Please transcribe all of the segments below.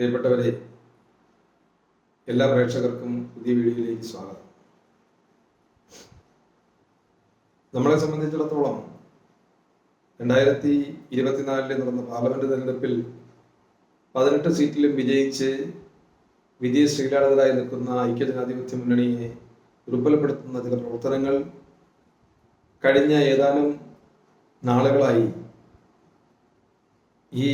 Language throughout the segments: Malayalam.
പ്രിയപ്പെട്ടവരെ എല്ലാ പ്രേക്ഷകർക്കും പുതിയ വീഡിയോയിലേക്ക് സ്വാഗതം. നമ്മളെ സംബന്ധിച്ചിടത്തോളം രണ്ടായിരത്തി ഇരുപത്തിനാലിൽ നടന്ന പാർലമെന്റ് തെരഞ്ഞെടുപ്പിൽ പതിനെട്ട് സീറ്റിലും വിജയിച്ച് വിജയ ശ്രീലാളിതരായി നിൽക്കുന്ന ഐക്യജനാധിപത്യ മുന്നണിയെ ദുർബലപ്പെടുത്തുന്ന ചില പ്രവർത്തനങ്ങൾ കഴിഞ്ഞ ഏതാനും നാളുകളായി ഈ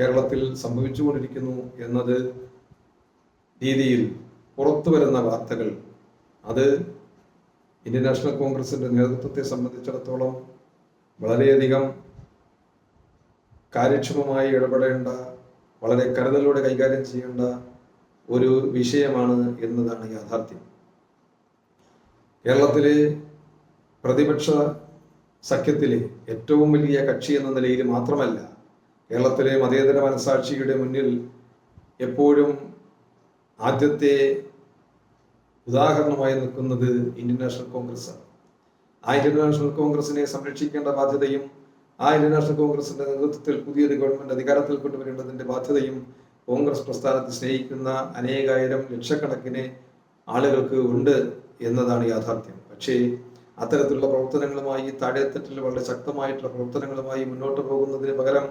കേരളത്തിൽ സംഭവിച്ചുകൊണ്ടിരിക്കുന്നു എന്നത് രീതിയിൽ പുറത്തു വരുന്ന വാർത്തകൾ. അത് ഇന്ത്യൻ നാഷണൽ കോൺഗ്രസിന്റെ നേതൃത്വത്തെ സംബന്ധിച്ചിടത്തോളം വളരെയധികം കാര്യക്ഷമമായി ഇടപെടേണ്ട വളരെ കരുതലോടെ കൈകാര്യം ചെയ്യേണ്ട ഒരു വിഷയമാണ് എന്നതാണ് യാഥാർത്ഥ്യം. കേരളത്തിലെ പ്രതിപക്ഷ സഖ്യത്തിലെ ഏറ്റവും വലിയ കക്ഷി എന്ന നിലയിൽ മാത്രമല്ല കേരളത്തിലെ മതേതര മനസാക്ഷിയുടെ മുന്നിൽ എപ്പോഴും ആദ്യത്തെ ഉദാഹരണമായി നിൽക്കുന്നത് ഇന്ത്യൻ നാഷണൽ കോൺഗ്രസ് ആണ് ആ ഇന്ത്യൻ നാഷണൽ കോൺഗ്രസിനെ സംരക്ഷിക്കേണ്ട ബാധ്യതയും ആ ഇന്ത്യൻ നാഷണൽ കോൺഗ്രസിന്റെ നേതൃത്വത്തിൽ പുതിയൊരു ഗവൺമെന്റ് അധികാരത്തിൽ കൊണ്ടുവരേണ്ടതിന്റെ ബാധ്യതയും കോൺഗ്രസ് പ്രസ്ഥാനത്തെ സ്നേഹിക്കുന്ന അനേകായിരം ലക്ഷക്കണക്കിന് ആളുകൾക്ക് ഉണ്ട് എന്നതാണ് യാഥാർത്ഥ്യം. പക്ഷേ അത്തരത്തിലുള്ള പ്രവർത്തനങ്ങളുമായി താഴെത്തട്ടിൽ വളരെ ശക്തമായിട്ടുള്ള പ്രവർത്തനങ്ങളുമായി മുന്നോട്ട് പോകുന്നതിന് പകരം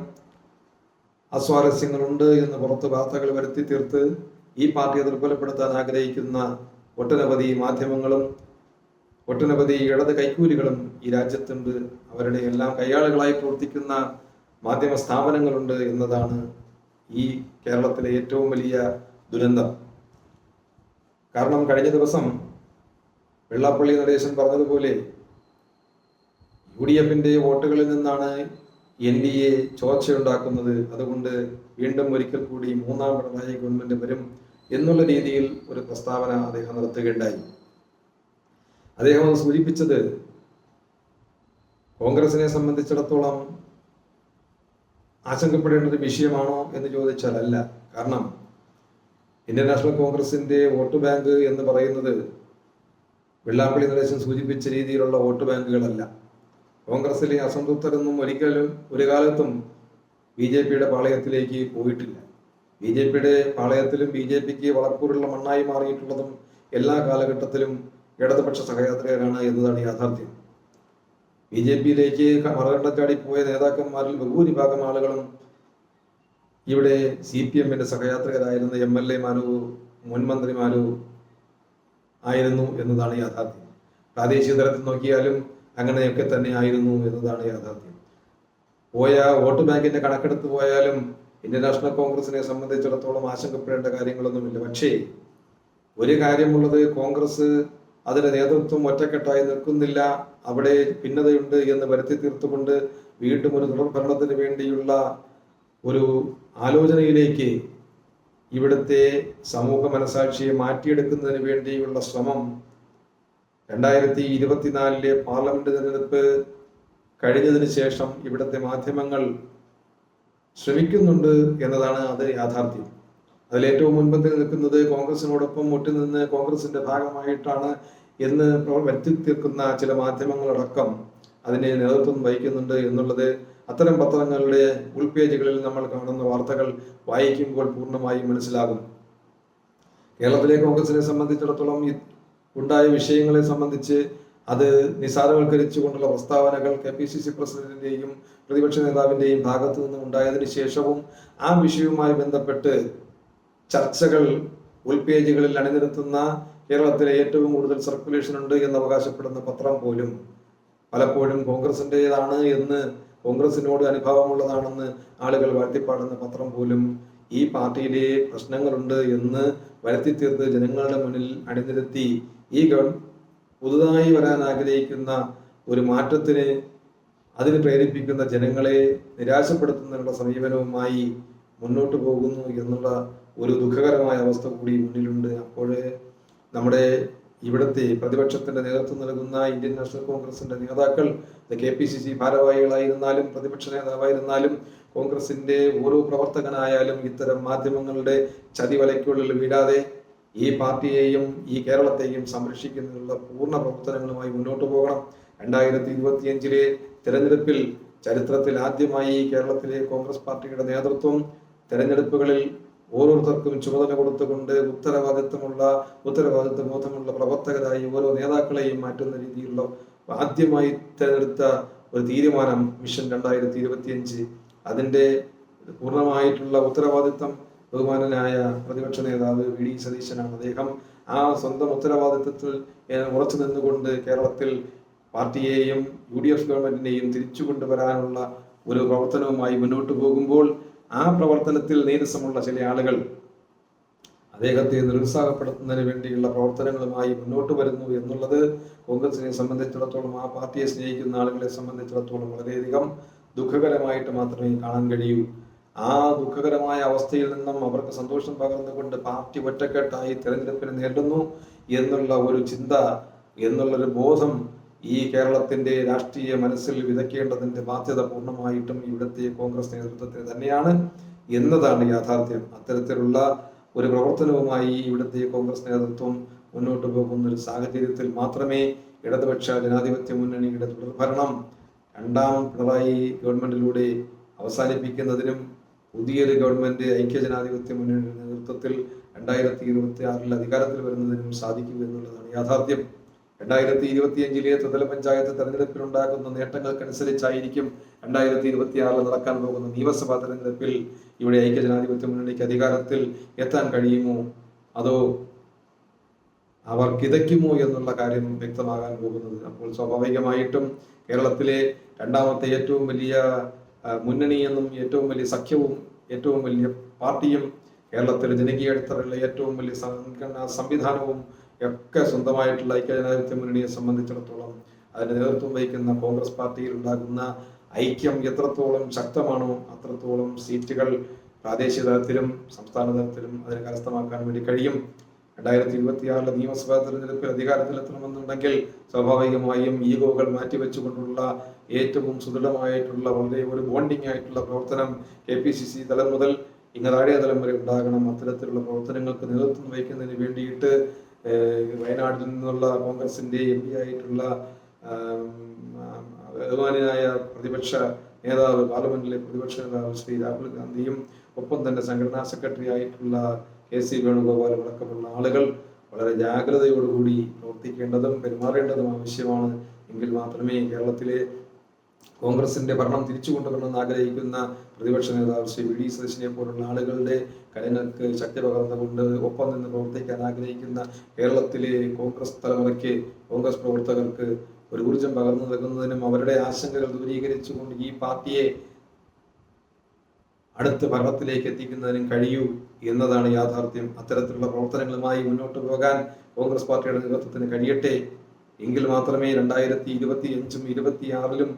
അസ്വാരസ്യങ്ങളുണ്ട് എന്ന് പുറത്ത് വാർത്തകൾ വരുത്തി തീർത്ത് ഈ പാർട്ടിയെ ദുർബലപ്പെടുത്താൻ ആഗ്രഹിക്കുന്ന ഒട്ടനവധി മാധ്യമങ്ങളും ഒട്ടനവധി ഇടത് കൈക്കൂലികളും ഈ രാജ്യത്തുണ്ട്. അവരുടെ എല്ലാം കൈയാളുകളായി പ്രവർത്തിക്കുന്ന മാധ്യമ സ്ഥാപനങ്ങളുണ്ട് എന്നതാണ് ഈ കേരളത്തിലെ ഏറ്റവും വലിയ ദുരന്തം. കാരണം കഴിഞ്ഞ ദിവസം വെള്ളാപ്പള്ളി നടേശൻ പറഞ്ഞതുപോലെ യു ഡി എഫിന്റെ വോട്ടുകളിൽ നിന്നാണ് എൻ ഡി എ ചോർച്ചയുണ്ടാക്കുന്നത് അതുകൊണ്ട് വീണ്ടും ഒരിക്കൽ കൂടി മൂന്നാം പിണറായി ഗവൺമെന്റ് വരും എന്നുള്ള രീതിയിൽ ഒരു പ്രസ്താവന അദ്ദേഹം നടത്തുകയുണ്ടായി. അദ്ദേഹം അത് സൂചിപ്പിച്ചത് കോൺഗ്രസിനെ സംബന്ധിച്ചിടത്തോളം ആശങ്കപ്പെടേണ്ട ഒരു വിഷയമാണോ എന്ന് ചോദിച്ചാൽ അല്ല കാരണം ഇന്ത്യൻ നാഷണൽ കോൺഗ്രസിന്റെ വോട്ട് ബാങ്ക് എന്ന് പറയുന്നത് വെള്ളാപ്പള്ളി നടേശൻ സൂചിപ്പിച്ച രീതിയിലുള്ള വോട്ട് ബാങ്കുകളല്ല. കോൺഗ്രസിലെ അസംതൃപ്തരൊന്നും ഒരിക്കലും ഒരു കാലത്തും ബി ജെ പിയുടെ പാളയത്തിലേക്ക് പോയിട്ടില്ല. ബി ജെ പിയുടെ പാളയത്തിലും ബി ജെ പിക്ക് വളർപ്പൂരുള്ള മണ്ണായി മാറിയിട്ടുള്ളതും എല്ലാ കാലഘട്ടത്തിലും ഇടതുപക്ഷ സഹയാത്രികരാണ് എന്നതാണ് യാഥാർത്ഥ്യം. ബി ജെ പിയിലേക്ക് മറുകണ്ഠം ചാടി പോയ നേതാക്കന്മാരിൽ ബഹുഭൂരിഭാഗം ആളുകളും ഇവിടെ സി പി എമ്മിന്റെ സഹയാത്രികരായിരുന്ന. എം എൽ എമാരോ മുൻ ആയിരുന്നു എന്നതാണ് യാഥാർത്ഥ്യം. പ്രാദേശിക തലത്തിൽ നോക്കിയാലും അങ്ങനെയൊക്കെ തന്നെ ആയിരുന്നു എന്നതാണ് യാഥാർത്ഥ്യം. പോയ വോട്ട് ബാങ്കിന്റെ കണക്കെടുത്ത് പോയാലും ഇന്ത്യൻ നാഷണൽ കോൺഗ്രസിനെ സംബന്ധിച്ചിടത്തോളം ആശങ്കപ്പെടേണ്ട കാര്യങ്ങളൊന്നുമില്ല. പക്ഷേ ഒരു കാര്യമുള്ളത് കോൺഗ്രസ് അതിന്റെ നേതൃത്വം ഒറ്റക്കെട്ടായി നിൽക്കുന്നില്ല. അവിടെ ഭിന്നതയുണ്ട് എന്ന് വരുത്തി തീർത്തുകൊണ്ട് വീണ്ടും ഒരു തുടർഭരണത്തിന് വേണ്ടിയുള്ള ഒരു ആലോചനയിലേക്ക് ഇവിടുത്തെ സമൂഹ മനസാക്ഷിയെ മാറ്റിയെടുക്കുന്നതിന് വേണ്ടിയുള്ള ശ്രമം രണ്ടായിരത്തി ഇരുപത്തിനാലിലെ പാർലമെന്റ് തിരഞ്ഞെടുപ്പ് കഴിഞ്ഞതിന് ശേഷം ഇവിടുത്തെ മാധ്യമങ്ങൾ ശ്രമിക്കുന്നുണ്ട് എന്നതാണ് അത് യാഥാർത്ഥ്യം. അതിൽ ഏറ്റവും മുൻപന്തിൽ നിൽക്കുന്നത് കോൺഗ്രസിനോടൊപ്പം നിന്ന് കോൺഗ്രസിന്റെ ഭാഗമായിട്ടാണ് എന്ന് വരുത്തി തീർക്കുന്ന ചില മാധ്യമങ്ങളടക്കം അതിനെ നേതൃത്വം വഹിക്കുന്നുണ്ട് എന്നുള്ളത് അത്തരം പത്രങ്ങളുടെ ഉൾപേജുകളിൽ നമ്മൾ കാണുന്ന വാർത്തകൾ വായിക്കുമ്പോൾ പൂർണമായും മനസ്സിലാകും. കേരളത്തിലെ കോൺഗ്രസിനെ സംബന്ധിച്ചിടത്തോളം ഉണ്ടായ വിഷയങ്ങളെ സംബന്ധിച്ച് അത് നിസാരവൽക്കരിച്ചുകൊണ്ടുള്ള പ്രസ്താവനകൾ കെ പി സി സി പ്രസിഡന്റിന്റെയും പ്രതിപക്ഷ നേതാവിന്റെയും ഭാഗത്തു നിന്ന് ഉണ്ടായതിനു ശേഷവും ആ വിഷയവുമായി ബന്ധപ്പെട്ട് ചർച്ചകൾ ഉൾപേജുകളിൽ അണിനിരത്തുന്ന കേരളത്തിലെ ഏറ്റവും കൂടുതൽ സർക്കുലേഷൻ ഉണ്ട് എന്ന് അവകാശപ്പെടുന്ന പത്രം പോലും പലപ്പോഴും കോൺഗ്രസിന്റെതാണ് എന്ന് കോൺഗ്രസിനോട് അനുഭാവമുള്ളതാണെന്ന് ആളുകൾ വാഴ്ത്തിപ്പാടുന്ന പത്രം പോലും ഈ പാർട്ടിയിലെ പ്രശ്നങ്ങളുണ്ട് എന്ന് വരുത്തി തീർത്ത് ജനങ്ങളുടെ മുന്നിൽ അണിനിരത്തി ഈ ഗവ പുതുതായി വരാൻ ആഗ്രഹിക്കുന്ന ഒരു മാറ്റത്തിന് അതിന് പ്രേരിപ്പിക്കുന്ന ജനങ്ങളെ നിരാശപ്പെടുത്തുന്നതിനുള്ള സമീപനവുമായി മുന്നോട്ട് പോകുന്നു എന്നുള്ള ഒരു ദുഃഖകരമായ അവസ്ഥ കൂടി മുന്നിലുണ്ട്. അപ്പോൾ നമ്മുടെ ഇവിടുത്തെ പ്രതിപക്ഷത്തിന്റെ നേതൃത്വം നൽകുന്ന ഇന്ത്യൻ നാഷണൽ കോൺഗ്രസിന്റെ നേതാക്കൾ കെ പി സി സി ഭാരവാഹികളായിരുന്നാലും പ്രതിപക്ഷ നേതാവായിരുന്നാലും കോൺഗ്രസിന്റെ ഓരോ പ്രവർത്തകനായാലും ഇത്തരം മാധ്യമങ്ങളുടെ ചതിവലയ്ക്കുള്ളിൽ വീഴാതെ ഈ പാർട്ടിയെയും ഈ കേരളത്തെയും സംരക്ഷിക്കുന്നതിനുള്ള പൂർണ പ്രവർത്തനങ്ങളുമായി മുന്നോട്ട് പോകണം. രണ്ടായിരത്തി ഇരുപത്തിയഞ്ചിലെ തെരഞ്ഞെടുപ്പിൽ ചരിത്രത്തിൽ ആദ്യമായി കേരളത്തിലെ കോൺഗ്രസ് പാർട്ടിയുടെ നേതൃത്വം തെരഞ്ഞെടുപ്പുകളിൽ ഓരോരുത്തർക്കും ചുമതല കൊടുത്തുകൊണ്ട് ഉത്തരവാദിത്വമുള്ള ഉത്തരവാദിത്വ ബോധമുള്ള പ്രവർത്തകരായി ഓരോ നേതാക്കളെയും മാറ്റുന്ന രീതിയിലുള്ള ആദ്യമായി തിരഞ്ഞെടുത്ത ഒരു തീരുമാനം മിഷൻ രണ്ടായിരത്തി ഇരുപത്തിയഞ്ച് അതിന്റെ പൂർണമായിട്ടുള്ള ഉത്തരവാദിത്വം ബഹുമാനനായ പ്രതിപക്ഷ നേതാവ് വി ഡി സതീശനാണ്. അദ്ദേഹം ആ സ്വന്തം ഉത്തരവാദിത്വത്തിൽ ഉറച്ചു നിന്നുകൊണ്ട് കേരളത്തിൽ പാർട്ടിയെയും യു ഡി എഫ് ഗവൺമെന്റിനെയും തിരിച്ചു കൊണ്ടുവരാനുള്ള ഒരു പ്രവർത്തനവുമായി മുന്നോട്ട് പോകുമ്പോൾ ആ പ്രവർത്തനത്തിൽ നേതൃത്വമുള്ള ചില ആളുകൾ അദ്ദേഹത്തെ നിരുത്സാഹപ്പെടുത്തുന്നതിന് വേണ്ടിയുള്ള പ്രവർത്തനങ്ങളുമായി മുന്നോട്ട് വരുന്നു എന്നുള്ളത് കോൺഗ്രസിനെ സംബന്ധിച്ചിടത്തോളം ആ പാർട്ടിയെ സ്നേഹിക്കുന്ന ആളുകളെ സംബന്ധിച്ചിടത്തോളം വളരെയധികം ദുഃഖകരമായിട്ട് മാത്രമേ കാണാൻ കഴിയൂ. ആ ദുഃഖകരമായ അവസ്ഥയിൽ നിന്നും അവർക്ക് സന്തോഷം പകർന്നുകൊണ്ട് പാർട്ടി ഒറ്റക്കെട്ടായി തെരഞ്ഞെടുപ്പിനെ നേരിടുന്നു എന്നുള്ള ഒരു ചിന്ത എന്നുള്ളൊരു ബോധം ഈ കേരളത്തിന്റെ രാഷ്ട്രീയ മനസ്സിൽ വിതയ്ക്കേണ്ടതിന്റെ ബാധ്യത പൂർണമായിട്ടും ഇവിടുത്തെ കോൺഗ്രസ് നേതൃത്വത്തിന് തന്നെയാണ് എന്നതാണ് യാഥാർത്ഥ്യം. അത്തരത്തിലുള്ള ഒരു പ്രവർത്തനവുമായി ഇവിടുത്തെ കോൺഗ്രസ് നേതൃത്വം മുന്നോട്ട് പോകുന്ന ഒരു സാഹചര്യത്തിൽ മാത്രമേ ഇടതുപക്ഷ ജനാധിപത്യ മുന്നണിയുടെ തുടർഭരണം രണ്ടാം പിണറായി ഗവൺമെന്റിലൂടെ അവസാനിപ്പിക്കുന്നതിനും പുതിയൊരു ഗവൺമെന്റ് ഐക്യജനാധിപത്യ മുന്നണിയുടെ നേതൃത്വത്തിൽ രണ്ടായിരത്തി ഇരുപത്തി ആറിൽ അധികാരത്തിൽ വരുന്നതിനും സാധിക്കും എന്നുള്ളതാണ് യാഥാർത്ഥ്യം. രണ്ടായിരത്തി ഇരുപത്തിയഞ്ചിലെ ത്രിതല പഞ്ചായത്ത് തെരഞ്ഞെടുപ്പിൽ ഉണ്ടാകുന്ന നേട്ടങ്ങൾക്കനുസരിച്ചായിരിക്കും രണ്ടായിരത്തി ഇരുപത്തി ആറിൽ നടക്കാൻ പോകുന്ന നിയമസഭാ തെരഞ്ഞെടുപ്പിൽ ഇവിടെ ഐക്യജനാധിപത്യ മുന്നണിക്ക് അധികാരത്തിൽ എത്താൻ കഴിയുമോ? അതോ അവർ കിതയ്ക്കുമോ എന്നുള്ള കാര്യം വ്യക്തമാകാൻ പോകുന്നത്? അപ്പോൾ സ്വാഭാവികമായിട്ടും കേരളത്തിലെ രണ്ടാമത്തെ ഏറ്റവും വലിയ മുന്നണിയെന്നും ഏറ്റവും വലിയ സഖ്യവും ഏറ്റവും വലിയ പാർട്ടിയും കേരളത്തിലെ ജനകീയ അടിത്തറയിലെ ഏറ്റവും വലിയ സംഘടനാ സംവിധാനവും ഒക്കെ സ്വന്തമായിട്ടുള്ള ഐക്യജനാധിപത്യ മുന്നണിയെ സംബന്ധിച്ചിടത്തോളം അതിന് നേതൃത്വം വഹിക്കുന്ന കോൺഗ്രസ് പാർട്ടിയിൽ ഉണ്ടാകുന്ന ഐക്യം എത്രത്തോളം ശക്തമാണോ അത്രത്തോളം സീറ്റുകൾ പ്രാദേശിക തലത്തിലും സംസ്ഥാന തലത്തിലും അതിനെ കരസ്ഥമാക്കാൻ വേണ്ടി കഴിയും. രണ്ടായിരത്തി ഇരുപത്തിയാറിലെ നിയമസഭാ തെരഞ്ഞെടുപ്പിൽ അധികാരത്തിലെത്തണമെന്നുണ്ടെങ്കിൽ സ്വാഭാവികമായും ഈഗോകൾ മാറ്റിവെച്ചുകൊണ്ടുള്ള ഏറ്റവും സുദൃഢമായിട്ടുള്ള വളരെ ഒരു ബോണ്ടിങ് ആയിട്ടുള്ള പ്രവർത്തനം കെ പി സി സി തലം മുതൽ ഇങ്ങ് താഴെ തലം വരെ ഉണ്ടാകണം. അത്തരത്തിലുള്ള പ്രവർത്തനങ്ങൾക്ക് നേതൃത്വം വഹിക്കുന്നതിന് വേണ്ടിയിട്ട് വയനാട്ടിൽ നിന്നുള്ള കോൺഗ്രസിന്റെ എം പി ആയിട്ടുള്ള ബഹുമാനായ പ്രതിപക്ഷ നേതാവ് പാർലമെന്റിലെ പ്രതിപക്ഷ നേതാവ് ശ്രീ രാഹുൽ ഗാന്ധിയും ഒപ്പം തന്നെ സംഘടനാ സെക്രട്ടറി ആയിട്ടുള്ള കെ സി വേണുഗോപാൽ അടക്കമുള്ള ആളുകൾ വളരെ ജാഗ്രതയോടുകൂടി പ്രവർത്തിക്കേണ്ടതും പെരുമാറേണ്ടതും ആവശ്യമാണ്. എങ്കിൽ മാത്രമേ കേരളത്തിലെ കോൺഗ്രസിന്റെ ഭരണം തിരിച്ചു കൊണ്ടുവരണമെന്ന് ആഗ്രഹിക്കുന്ന പ്രതിപക്ഷ നേതാവ് ശ്രീ വി ഡി സതീശനെ പോലുള്ള ആളുകളുടെ കരങ്ങൾക്ക് ശക്തി പകർന്നുകൊണ്ട് ഒപ്പം നിന്ന് പ്രവർത്തിക്കാൻ ആഗ്രഹിക്കുന്ന കേരളത്തിലെ കോൺഗ്രസ് തലമുറയ്ക്ക് കോൺഗ്രസ് പ്രവർത്തകർക്ക് ഒരു ഊർജം പകർന്നു നൽകുന്നതിനും അവരുടെ ആശങ്കകൾ ദൂരീകരിച്ചുകൊണ്ട് ഈ പാർട്ടിയെ അടുത്ത പർവത്തിലേക്ക് എത്തിക്കുന്നതിനും കഴിയൂ എന്നതാണ് യാഥാർത്ഥ്യം. അത്തരത്തിലുള്ള പ്രവർത്തനങ്ങളുമായി മുന്നോട്ട് പോകാൻ കോൺഗ്രസ് പാർട്ടിയുടെ നേതൃത്വത്തിന് കഴിയട്ടെ. എങ്കിൽ മാത്രമേ രണ്ടായിരത്തി ഇരുപത്തി അഞ്ചും ഇരുപത്തിയാറിലും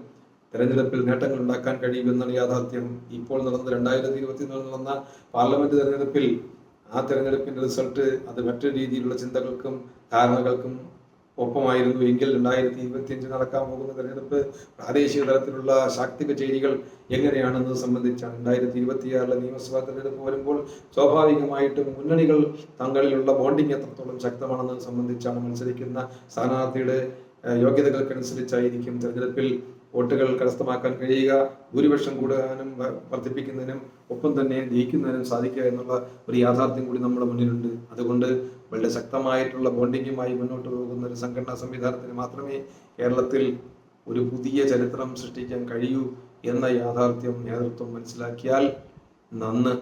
തെരഞ്ഞെടുപ്പിൽ നേട്ടങ്ങൾ ഉണ്ടാക്കാൻ കഴിയുമെന്നാണ് യാഥാർത്ഥ്യം. ഇപ്പോൾ നടന്ന രണ്ടായിരത്തി ഇരുപത്തിനാലിൽ നടന്ന പാർലമെന്റ് തെരഞ്ഞെടുപ്പിൽ ആ തെരഞ്ഞെടുപ്പിന്റെ റിസൾട്ട് അത് മറ്റൊരു രീതിയിലുള്ള ചിന്തകൾക്കും ധാരണകൾക്കും ഒപ്പമായിരുന്നു എങ്കിൽ രണ്ടായിരത്തി ഇരുപത്തിയഞ്ച് നടക്കാൻ പോകുന്ന തെരഞ്ഞെടുപ്പ്. പ്രാദേശിക തലത്തിലുള്ള ശാക്തിക ചേരികൾ എങ്ങനെയാണെന്നത് സംബന്ധിച്ചാണ് രണ്ടായിരത്തി ഇരുപത്തിയാറിലെ നിയമസഭാ തെരഞ്ഞെടുപ്പ് വരുമ്പോൾ സ്വാഭാവികമായിട്ടും മുന്നണികൾ തങ്ങളിലുള്ള ബോണ്ടിങ് എത്രത്തോളം ശക്തമാണെന്നത് സംബന്ധിച്ചാണ് മത്സരിക്കുന്ന സ്ഥാനാർത്ഥിയുടെ യോഗ്യതകൾക്കനുസരിച്ചായിരിക്കും തെരഞ്ഞെടുപ്പിൽ വോട്ടുകൾ കരസ്ഥമാക്കാൻ കഴിയുക. ഭൂരിപക്ഷം കൂടാനും വർദ്ധിപ്പിക്കുന്നതിനും ഒപ്പം തന്നെ ജയിക്കുന്നതിനും സാധിക്കുക എന്നുള്ള ഒരു യാഥാർത്ഥ്യം കൂടി നമ്മുടെ മുന്നിലുണ്ട്. അതുകൊണ്ട് വളരെ ശക്തമായിട്ടുള്ള ബോണ്ടിങ്ങുമായി മുന്നോട്ട് പോകുന്ന ഒരു സംഘടനാ സംവിധാനത്തിന് മാത്രമേ കേരളത്തിൽ ഒരു പുതിയ ചരിത്രം സൃഷ്ടിക്കാൻ കഴിയൂ എന്ന യാഥാർത്ഥ്യം നേതൃത്വം മനസ്സിലാക്കിയാൽ നന്ന്